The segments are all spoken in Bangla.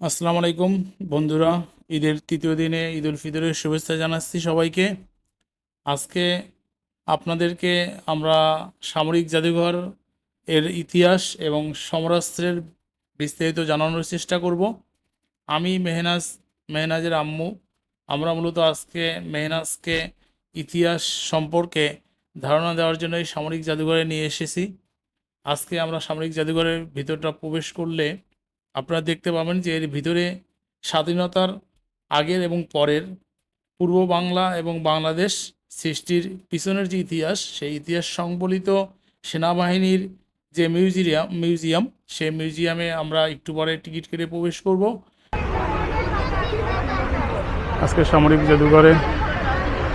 আসসালামু আলাইকুম, বন্ধুরা। ঈদের তৃতীয় দিনে ঈদ উল ফিতরের শুভেচ্ছা জানাচ্ছি সবাইকে। আজকে আপনাদেরকে আমরা সামরিক জাদুঘর এর ইতিহাস এবং সমরাস্ত্রের বিস্তারিত জানানোর চেষ্টা করব। আমি মেহনাজ, মেহনাজের আম্মু। আমরা মূলত আজকে মেহনাজকে ইতিহাস সম্পর্কে ধারণা দেওয়ার জন্য এই সামরিক জাদুঘরে নিয়ে এসেছি। আজকে আমরা সামরিক জাদুঘরের ভিতরটা প্রবেশ করলে আপনারা দেখতে পাবেন যে এর ভিতরে স্বাধীনতার আগের এবং পরের পূর্ব বাংলা এবং বাংলাদেশ সৃষ্টির পিছনের যে ইতিহাস, সেই ইতিহাস সংবলিত সেনাবাহিনীর যে মিউজিয়াম মিউজিয়াম, সেই মিউজিয়ামে আমরা একটু পরে টিকিট কেটে প্রবেশ করব। আজকে সামরিক জাদুঘরে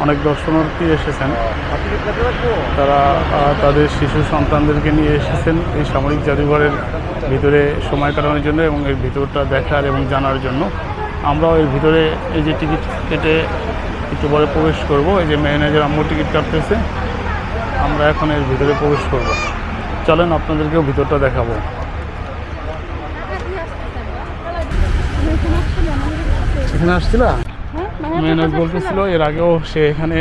অনেক দর্শনার্থী এসেছেন। তারা তাদের শিশু সন্তানদেরকে নিয়ে এসেছেন এই সামরিক জাদুঘরের ভিতরে সময় কাটানোর জন্য এবং এর ভিতরটা দেখার এবং জানার জন্য। আমরাও এর ভিতরে এই যে টিকিট কেটে একটু পরে প্রবেশ করব। এই যে ম্যানেজার আম্মু টিকিট কাটতেছে, আমরা এখন এর ভিতরে প্রবেশ করব। চলেন আপনাদেরকেও ভিতরটা দেখাবো। এখানে আসছিলা? মেহনাজ বলতেছিল এর আগেও সে এখানে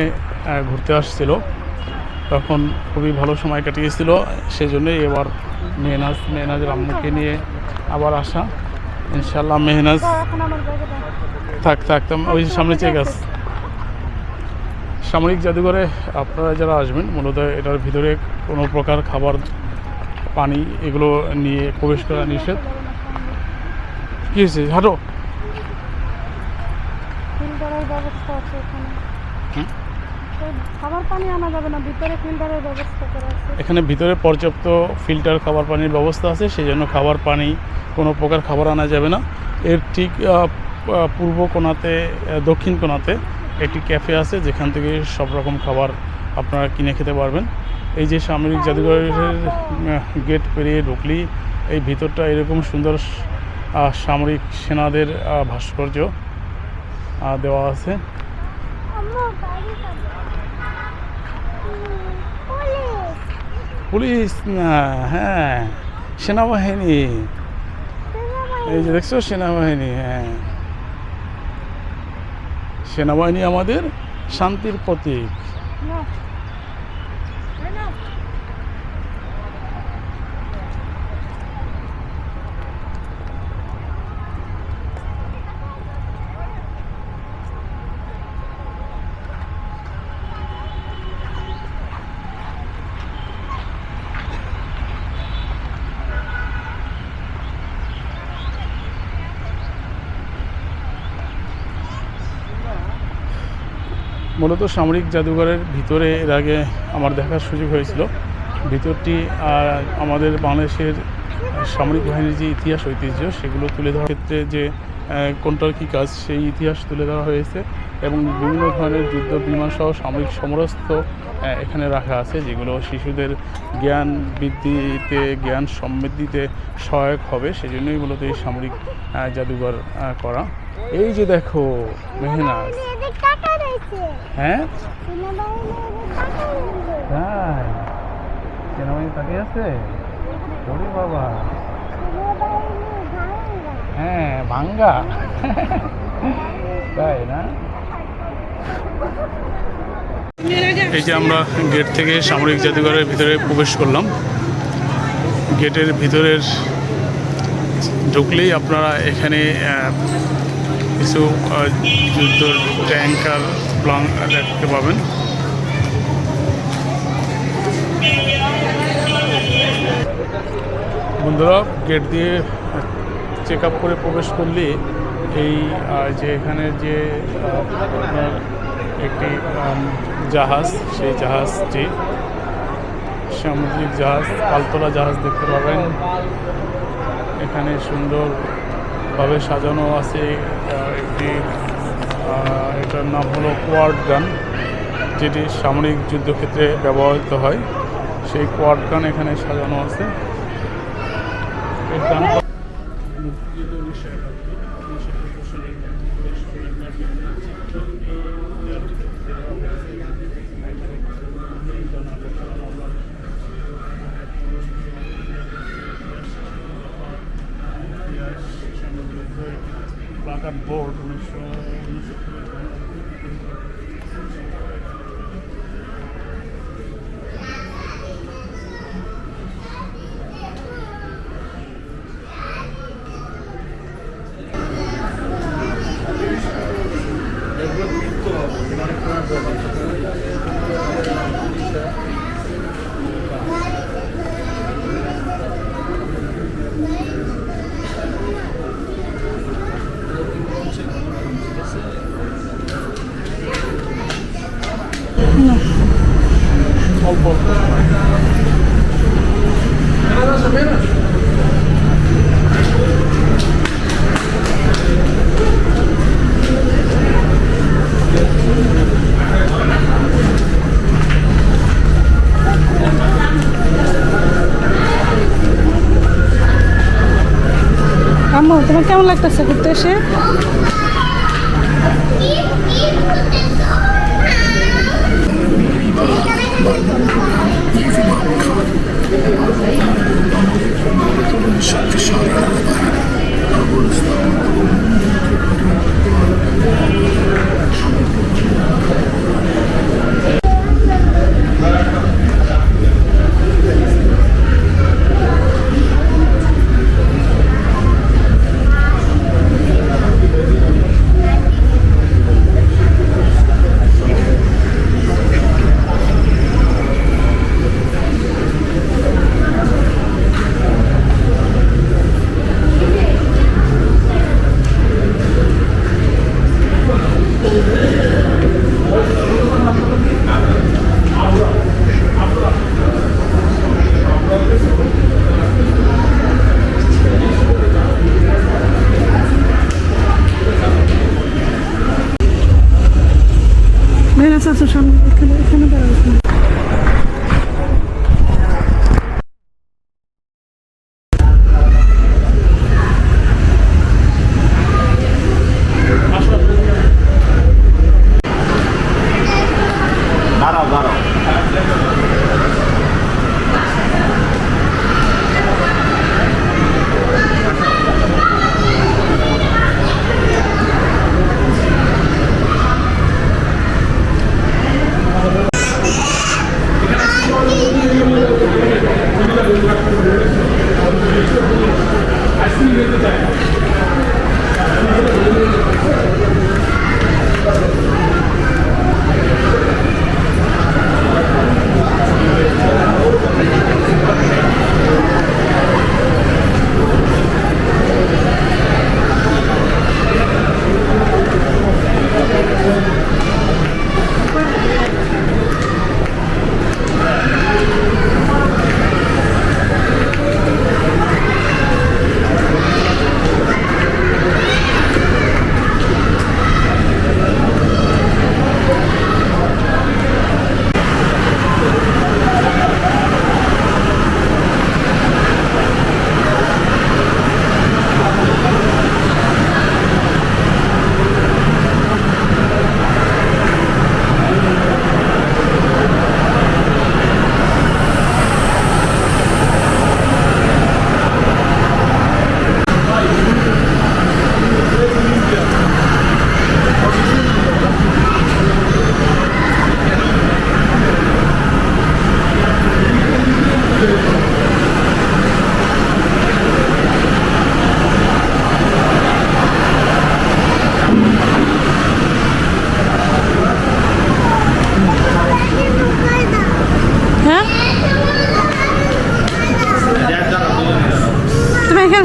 ঘুরতে আসছিল। তখন খুবই ভালো সময় কাটিয়েছিল সেজন্যই এবার মেহনাজ মেহনাজ আম্মুকে নিয়ে আবার আসা। ইনশাল্লাহ মেহনাজ থাক থাকতাম ওই সামনে চেক আছে। সামরিক জাদুঘরে আপনারা যারা আসবেন মূলত এটার ভিতরে কোনো প্রকার খাবার পানি এগুলো নিয়ে প্রবেশ করা নিষেধ। কী হয়েছে? হাঁটো ফিল্টারের ব্যবস্থা আছে এখানে হুম? তো খাবার পানি আনা যাবে না ভিতরে ফিল্টারের ব্যবস্থা করা আছে। এখানে ভিতরে পর্যাপ্ত ফিল্টার খাবার পানির ব্যবস্থা আছে সেই জন্য খাবার পানি কোনো প্রকার খাবার আনা যাবে না। এর ঠিক পূর্ব কোণাতে আহ, দক্ষিণ কোণাতে একটি ক্যাফে আছে যেখান থেকে সব রকম খাবার আপনারা কিনে খেতে পারবেন। এই যে সামরিক জাদুঘরের গেট পেরিয়ে ঢুকলি এই ভিতরটা এরকম সুন্দর সামরিক সেনাদের ভাস্কর্য দেওয়া আছে। পুলিশ না হ্যাঁ সেনাবাহিনী। এই যে দেখছ সেনাবাহিনী হ্যাঁ। সেনাবাহিনী আমাদের শান্তির প্রতীক। মূলত সামরিক জাদুঘরের ভিতরে এর আগে আমার দেখার সুযোগ হয়েছিল। ভিতরটি আমাদের বাংলাদেশের সামরিক বাহিনীর যে ইতিহাস ঐতিহ্য, সেগুলো তুলে ধরার ক্ষেত্রে যে কোনটার কী কাজ, সেই ইতিহাস তুলে ধরা হয়েছে। এবং বিভিন্ন ধরনের যুদ্ধ, বিমান সহ সামরিক সমরস্ত এখানে রাখা আছে, যেগুলো শিশুদের জ্ঞান বৃদ্ধিতে, জ্ঞান সমৃদ্ধিতে সহায়ক হবে। সেজন্যই মূলত এই সামরিক জাদুঘর করা। এই যে দেখো মেহনাজ হ্যাঁ? তাকিয়ে আছে? বাবা। হ্যাঁ ভাঙ্গা। তাই না? এই যে আমরা গেট থেকে সামরিক জাদুঘরের ভিতরে প্রবেশ করলাম। গেটের ভিতরের ঢুকলেই আপনারা এখানে কিছু যুদ্ধর ট্যাঙ্কার প্লাং দেখতে পাবেন। বন্ধুরা, গেট দিয়ে চেক আপ করে প্রবেশ করলে এই যে এখানে যে আপনার একটি জাহাজ, সেই জাহাজটি সামুদ্রিক জাহাজ, পালতোলা জাহাজ দেখতে পাবেন। এখানে সুন্দরভাবে সাজানো আছে একটি এটার নাম হলো কোয়ার্ড গান, যেটি সামরিক যুদ্ধক্ষেত্রে ব্যবহৃত হয়। সেই কোয়ার্ড গান এখানে সাজানো আছে। গান মুক্তিযুদ্ধ উনিশশো একাত্তর উনিশশো একাত্তর সালের দেশ পরিবারকে এই প্লাকার্ড বোর্ড উনিশশো şey. এসে আছে সামনে এখানে এখানে। দাঁড়াও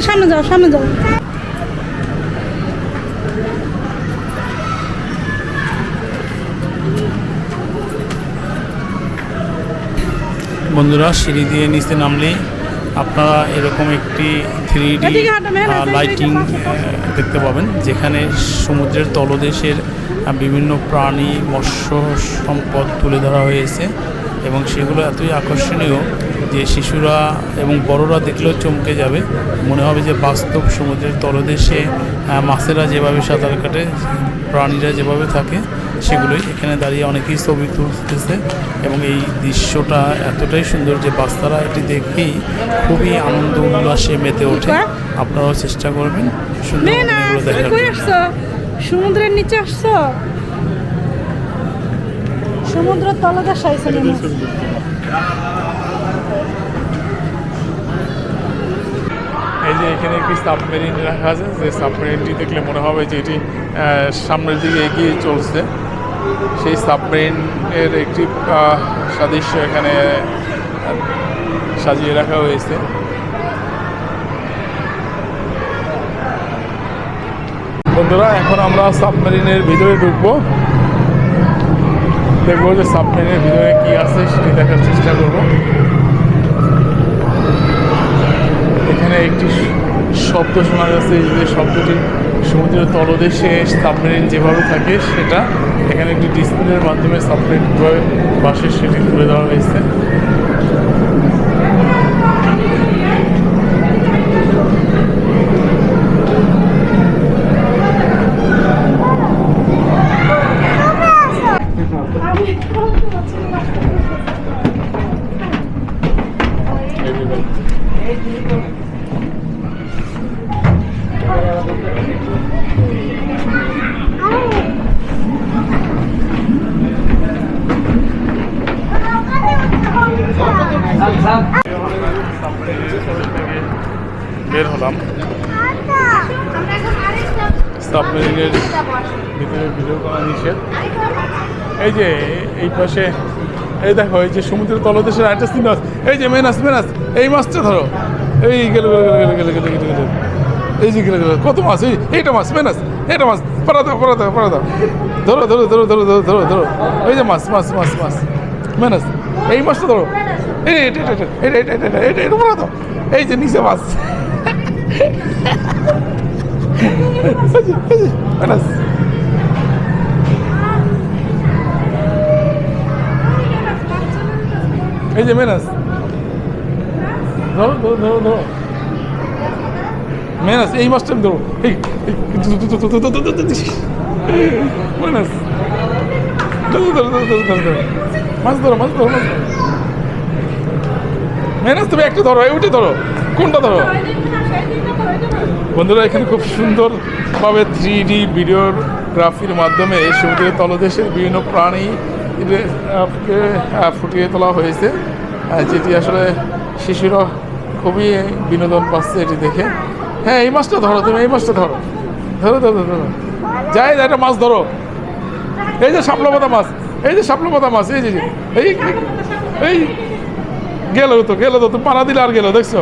সামনে যাও সামনে যাও বন্ধুরা সিঁড়ি দিয়ে নিচে নামলে আপনারা এরকম একটি থ্রি ডি লাইটিং। দেখতে পাবেন যেখানে সমুদ্রের তলদেশের বিভিন্ন প্রাণী মৎস্য সম্পদ তুলে ধরা হয়েছে এবং সেগুলো এতই আকর্ষণীয় যে শিশুরা এবং বড়রা দেখলেও চমকে যাবে। মনে হবে যে বাস্তব সমুদ্রের তলদেশে মাছেরা যেভাবে সাঁতার কাটে প্রাণীরা যেভাবে থাকে সেগুলোই এখানে দাঁড়িয়ে অনেকেই ছবি তুলতেছে এবং এই দৃশ্যটা এতটাই সুন্দর যে বাস্তারা এটি দেখেই খুবই আনন্দ উল্লাসে মেতে ওঠে। আপনারাও চেষ্টা করবেন সুন্দর সমুদ্রের নিচে আসছো? সমুদ্রের তলদেশ আইছে মনে হয়। এই যে এখানে একটি সাবমেরিন রাখা আছে, যে সাবমেরিনটি দেখলে মনে হবে যে এটি সামনের দিকে এগিয়ে চলছে। সেই সাবমেরিনের একটি সাদৃশ্য এখানে সাজিয়ে রাখা হয়েছে। বন্ধুরা, এখন আমরা সাবমেরিনের ভিতরে ঢুকবো। দেখব যে সাবমেরিনের ভিতরে কি আছে, সেটি দেখার চেষ্টা করব। এখানে একটি শব্দ শোনা যাচ্ছে যে শব্দটি সমুদ্রের তলদেশে সাবমেরিন যেভাবে থাকে সেটা এখানে একটি ডিসপ্লের মাধ্যমে সাবমেরিন কীভাবে বাসে সেটি তুলে দেওয়া হয়েছে। এই যে এই পাশে এই দেখো এই যে সমুদ্রের তলদেশের আরেকটা তিন মাছ এই যে মেনাস মেনাস এই মাছটা ধরো এই গেলে গেলে গেলে গেলে গেলে গেলে এই যে গেলে গেলে কত মাছ এই এইটা মাছ মেনাস এটা মাছ পড়া দাও পড়া দাও পড়া দাও ধরো ধরো ধরো ধরো ধরো ধরো ধরো এই যে মাছ মাছ মাছ মাছ মেনাস এই মাছটা ধরো এই এটা এটা এটা এটা এটা এটা এটা পাড়া দাও এই যে নিচে মাছ মেনাস এই যে মেনাস ধরো ধরো ধরো ধরো মেনাস এই মাছটা আমি ধরো। মেনাস ধরো ধরো ধরো ধরো ধরো ধরো মাছ ধরো মাছ ধরো মাছ ধরো মেনাস তুমি একটা ধরো উঠে ধরো কোনটা ধরো বন্ধুরা এখানে খুব সুন্দরভাবে থ্রি ডি ভিডিওগ্রাফির মাধ্যমে সমুদ্রের তলদেশের বিভিন্ন প্রাণী এদের, আহ, কে, আহ, ফুটিয়ে তোলা হয়েছে। যেটি আসলে শিশুরা খুবই বিনোদন পাচ্ছে এটি দেখে। হ্যাঁ এই মাছটা ধরো তুমি এই মাছটা ধরো। ধরো ধরো ধরো যাই একটা মাছ ধরো। এই যে শাপলা পাতা মাছ এই যে শাপলা পাতা মাছ এই যে এই এই গেল তো গেল তো তুমি পাড়া দিলে আর গেল দেখছ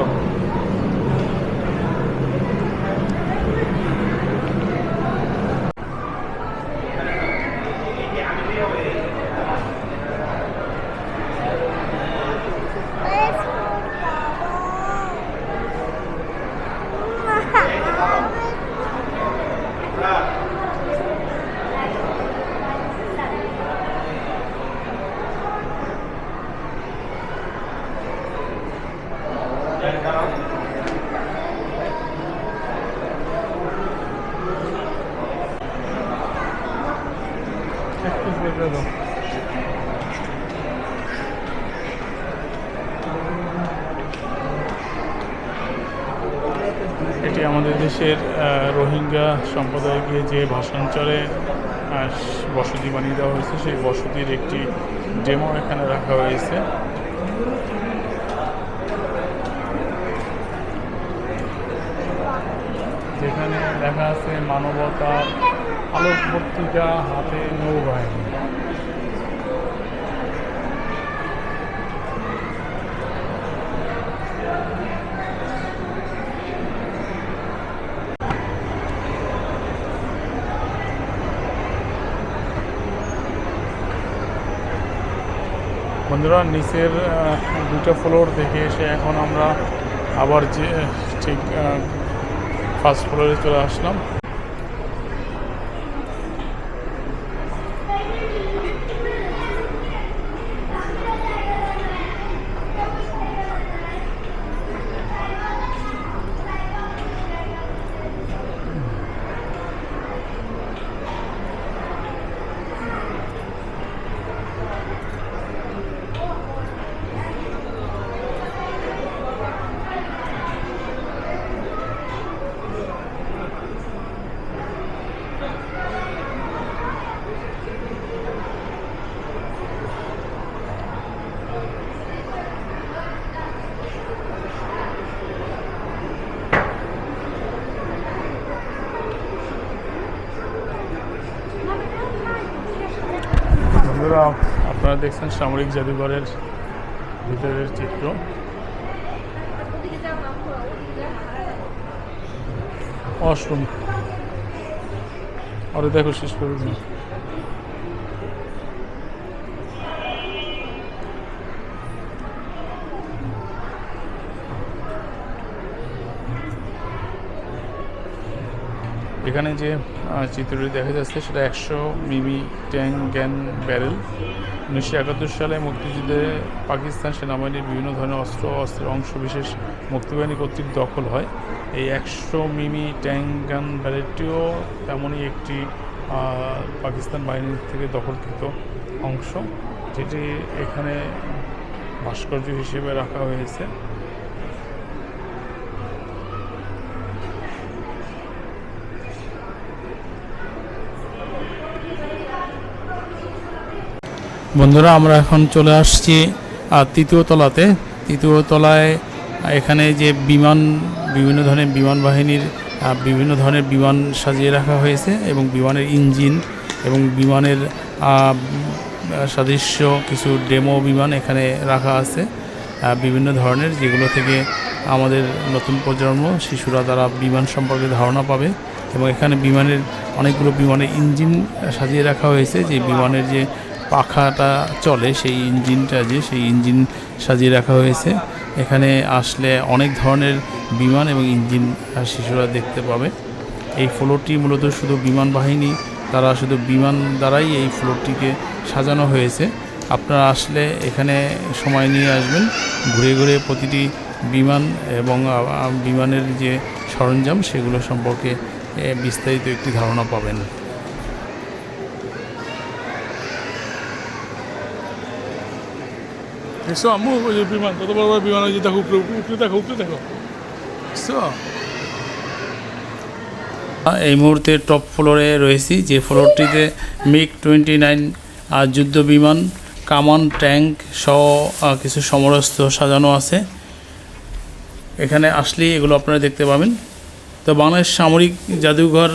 এটি আমাদের দেশের আহ, রোহিঙ্গা সম্প্রদায়কে যে ভাষাঞ্চলে বসতি বানিয়ে দেওয়া হয়েছে সেই বসতির একটি ডেমো এখানে রাখা হয়েছে। যেখানে লেখা আছে মানবতার আলোকবর্তিকা হাতে নৌবাহিনী। বন্ধুরা, নিচের দুটো ফ্লোর দেখে এসে এখন আমরা আবার যে, ঠিক ফার্স্ট ফ্লোরে চলে আসলাম বন্ধুরা আপনারা দেখছেন সামরিক জাদুঘরের ভিতরের চিত্র। অসম। আরে দেখো শেষ করে এখানে যে চিত্রটি দেখা যাচ্ছে সেটা একশো মিমি ট্যাং গ্যান ব্যারেল। উনিশশো একাত্তর সালে মুক্তিযুদ্ধে পাকিস্তান সেনাবাহিনীর বিভিন্ন ধরনের অস্ত্র অস্ত্রের অংশ বিশেষ মুক্তিবাহিনী কর্তৃক দখল হয়। এই একশো মিমি ট্যাং গান ব্যারেলটিও তেমনই একটি পাকিস্তান বাহিনীর থেকে দখলকৃত অংশ, যেটি এখানে ভাস্কর্য হিসেবে রাখা হয়েছে। বন্ধুরা, আমরা এখন চলে আসছি তৃতীয় তলাতে। তৃতীয় তলায় এখানে যে বিমান, বিভিন্ন ধরনের বিমান বাহিনীর বিভিন্ন ধরনের বিমান সাজিয়ে রাখা হয়েছে এবং বিমানের ইঞ্জিন এবং বিমানের সাদৃশ্য, কিছু ডেমো বিমান এখানে রাখা আছে। বিভিন্ন ধরনের, যেগুলো থেকে আমাদের নতুন প্রজন্ম, শিশুরা তারা বিমান সম্পর্কে ধারণা পাবে এবং এখানে বিমানের, অনেকগুলো বিমানের ইঞ্জিন সাজিয়ে রাখা হয়েছে। যে বিমানের যে পাখাটা চলে, সেই ইঞ্জিনটা যে সেই ইঞ্জিন সাজিয়ে রাখা হয়েছে। এখানে আসলে অনেক ধরনের বিমান এবং ইঞ্জিন শিশুরা দেখতে পাবে। এই ফ্লোরটি মূলত শুধু বিমান বাহিনী, তারা শুধু বিমান দ্বারাই এই ফ্লোরটিকে সাজানো হয়েছে। আপনারা আসলে এখানে সময় নিয়ে আসবেন। ঘুরে ঘুরে প্রতিটি বিমান এবং বিমানের যে সরঞ্জাম, সেগুলো সম্পর্কে বিস্তারিত একটি ধারণা পাবেন। দেখছ আম্মু বিমান, কত বড় বড় বিমান যে দেখো উপরে উপরে দেখো উপরে দেখো। এই মুহূর্তে টপ ফ্লোরে রয়েছি, যে ফ্লোরটিতে মিগ টোয়েন্টি নাইন আর যুদ্ধ বিমান, কামান, ট্যাঙ্ক সহ কিছু সমরস্ত্র সাজানো আছে। এখানে আসলেই এগুলো আপনারা দেখতে পাবেন। তো বাংলাদেশ সামরিক জাদুঘর,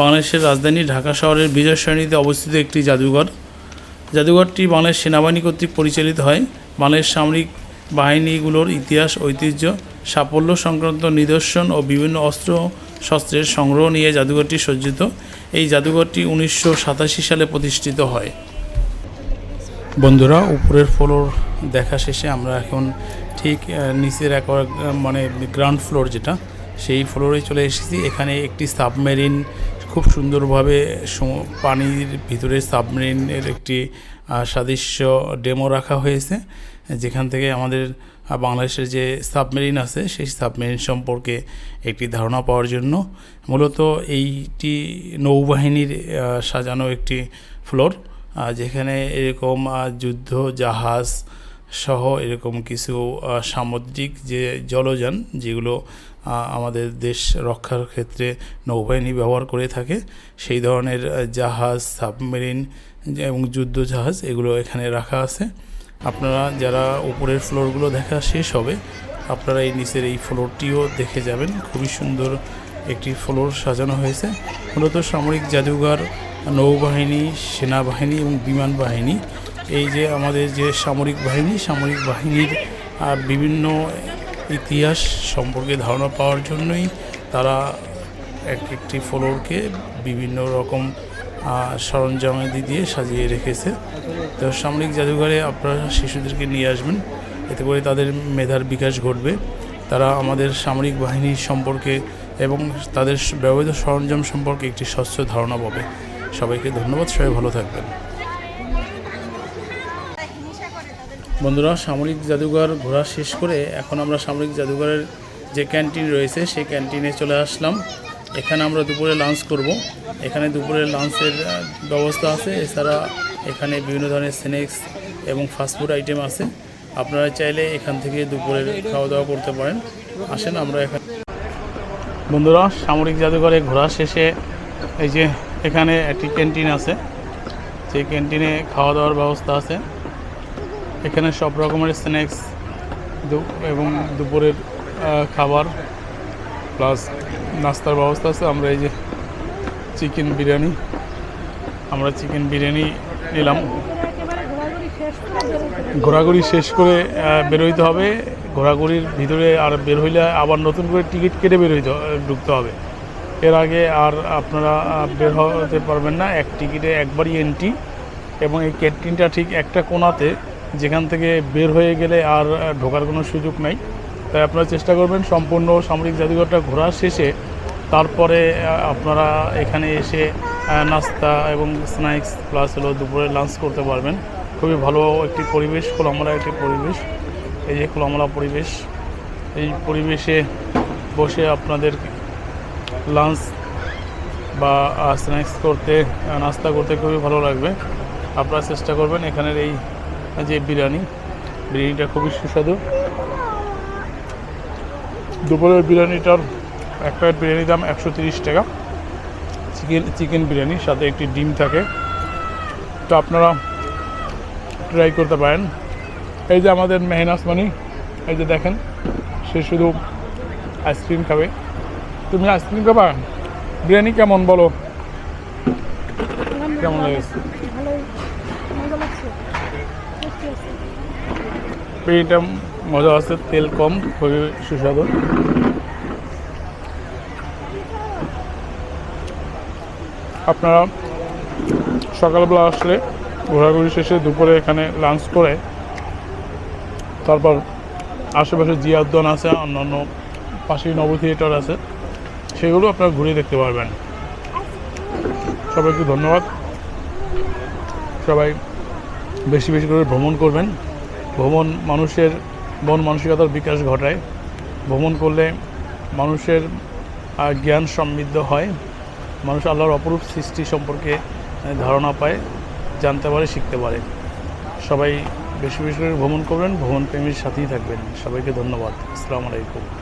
বাংলাদেশের রাজধানী ঢাকা শহরের বিজয় সরণিতে অবস্থিত একটি জাদুঘর। জাদুঘরটি বাংলাদেশ সেনাবাহিনী কর্তৃক পরিচালিত হয়। বাংলাদেশ সামরিক বাহিনীগুলোর ইতিহাস, ঐতিহ্য, সাফল্য সংক্রান্ত নিদর্শন ও বিভিন্ন অস্ত্র শস্ত্রের সংগ্রহ নিয়ে জাদুঘরটি সজ্জিত। এই জাদুঘরটি উনিশশো সাতাশি সালে প্রতিষ্ঠিত হয়। বন্ধুরা, উপরের ফ্লোর দেখা শেষে আমরা এখন ঠিক নিচের এক মানে গ্রাউন্ড ফ্লোর যেটা, সেই ফ্লোরে চলে এসেছি। এখানে একটি সাবমেরিন খুব সুন্দরভাবে পানির ভিতরে সাবমেরিনের একটি সাদৃশ্য ডেমো রাখা হয়েছে, যেখান থেকে আমাদের বাংলাদেশের যে সাবমেরিন আছে, সেই সাবমেরিন সম্পর্কে একটি ধারণা পাওয়ার জন্য। মূলত এইটি নৌবাহিনীর সাজানো একটি ফ্লোর যেখানে এরকম যুদ্ধ, জাহাজ সহ এরকম কিছু সামুদ্রিক যে জলযান, যেগুলো আমাদের দেশ রক্ষার ক্ষেত্রে নৌবাহিনী ব্যবহার করে থাকে। সেই ধরনের জাহাজ, সাবমেরিন এবং যুদ্ধ জাহাজ এগুলো এখানে রাখা আছে। আপনারা যারা উপরের ফ্লোরগুলো দেখা শেষ হবে, আপনারা এই নিচের এই ফ্লোরটিও দেখে যাবেন। খুবই সুন্দর একটি ফ্লোর সাজানো হয়েছে। মূলত সামরিক জাদুঘর, নৌবাহিনী, সেনাবাহিনী এবং বিমান বাহিনী। এই যে আমাদের যে সামরিক বাহিনী, সামরিক বাহিনীর বিভিন্ন ইতিহাস সম্পর্কে ধারণা পাওয়ার জন্যই তারা এক একটি ফ্লোরকে বিভিন্ন রকম সরঞ্জামাদি দিয়ে সাজিয়ে রেখেছে। তো সামরিক জাদুঘরে আপনারা শিশুদেরকে নিয়ে আসবেন। এতে করে তাদের মেধার বিকাশ ঘটবে। তারা আমাদের সামরিক বাহিনী সম্পর্কে এবং তাদের ব্যবহৃত সরঞ্জাম সম্পর্কে একটি স্বচ্ছ ধারণা পাবে। সবাইকে ধন্যবাদ। সবাই ভালো থাকবেন। বন্ধুরা, সামরিক জাদুঘর ঘোরা শেষ করে এখন আমরা সামরিক জাদুঘরের যে ক্যান্টিন রয়েছে, সেই ক্যান্টিনে চলে আসলাম। এখানে আমরা দুপুরে লাঞ্চ করব। এখানে দুপুরে লাঞ্চের ব্যবস্থা আছে। এছাড়া এখানে বিভিন্ন ধরনের স্ন্যাক্স এবং ফাস্টফুড আইটেম আছে। আপনারা চাইলে এখান থেকে দুপুরের খাওয়া দাওয়া করতে পারেন। আসেন আমরা এখানে বন্ধুরা, সামরিক জাদুঘরে ঘোরা শেষে এই যে এখানে একটি ক্যান্টিন আছে। সেই ক্যান্টিনে খাওয়া দাওয়ার ব্যবস্থা আছে। এখানে সব রকমের স্ন্যাক্স এবং দুপুরের খাবার, প্লাস নাস্তার ব্যবস্থা আছে। আমরা এই যে চিকেন বিরিয়ানি, আমরা চিকেন বিরিয়ানি নিলাম। ঘোরাঘুরি শেষ করে বেরোইতে হবে। ঘোরাঘুরির ভিতরে আর বের হইলে আবার নতুন করে টিকিট কেটে বেরোইতে ঢুকতে হবে। এর আগে আর আপনারা বের হতে পারবেন না। এক টিকিটে একবারই এন্ট্রি এবং এই ক্যান্টিনটা ঠিক একটা কোণাতে যেখান থেকে বের হয়ে গেলে আর ঢোকার কোনো সুযোগ নাই। তাই আপনারা চেষ্টা করবেন সম্পূর্ণ সামরিক জাদুঘরটা ঘোরা শেষে তারপরে আপনারা এখানে এসে নাস্তা এবং স্ন্যাক্স প্লাস হলো দুপুরে লাঞ্চ করতে পারবেন। খুবই ভালো একটি পরিবেশ, খোলামেলা একটি পরিবেশ। এই যে খোলামেলা পরিবেশ, এই পরিবেশে বসে আপনাদের লাঞ্চ বা স্ন্যাক্স করতে নাস্তা করতে খুবই ভালো লাগবে। আপনারা চেষ্টা করবেন এখানের এই যে বিরিয়ানি, বিরিয়ানিটা খুবই সুস্বাদু। দুপুরের বিরিয়ানিটার এক প্লেট বিরিয়ানির দাম একশো টাকা। চিকেন চিকেন বিরিয়ানির সাথে একটি ডিম থাকে। তো আপনারা ট্রাই করতে পারেন। এই যে আমাদের মেহনাস মানি এই যে দেখেন, সে শুধু আইসক্রিম খাবে। তুমি আইসক্রিম খাবা? বিরিয়ানি কেমন বলো? কেমন লেগেছে ভালোই মজা লাগছে টেস্টি আছে বিরিয়ানিটা মজা আছে, তেল কম, খুবই সুস্বাদু। আপনারা সকালবেলা আসলে ঘোরাঘুরি শেষে দুপুরে এখানে লাঞ্চ করে, তারপর আশেপাশে জিয়া উদ্যান আছে, অন্যান্য পাশেই নব থিয়েটার আছে, সেগুলো আপনারা ঘুরে দেখতে পারবেন। সবাইকে ধন্যবাদ। সবাই বেশি বেশি করে ভ্রমণ করবেন। ভ্রমণ মানুষের মন মানসিকতার বিকাশ ঘটায়। ভ্রমণ করলে মানুষের জ্ঞান সমৃদ্ধ হয়। মানুষ আল্লাহর অপরূপ সৃষ্টি সম্পর্কে ধারণা পায়, জানতে পারে, শিখতে পারে। সবাই বেশি বেশি করে ভ্রমণ করবেন ভ্রমণ প্রেমীর সাথেই থাকবেন। সবাইকে ধন্যবাদ। আসসালামু আলাইকুম।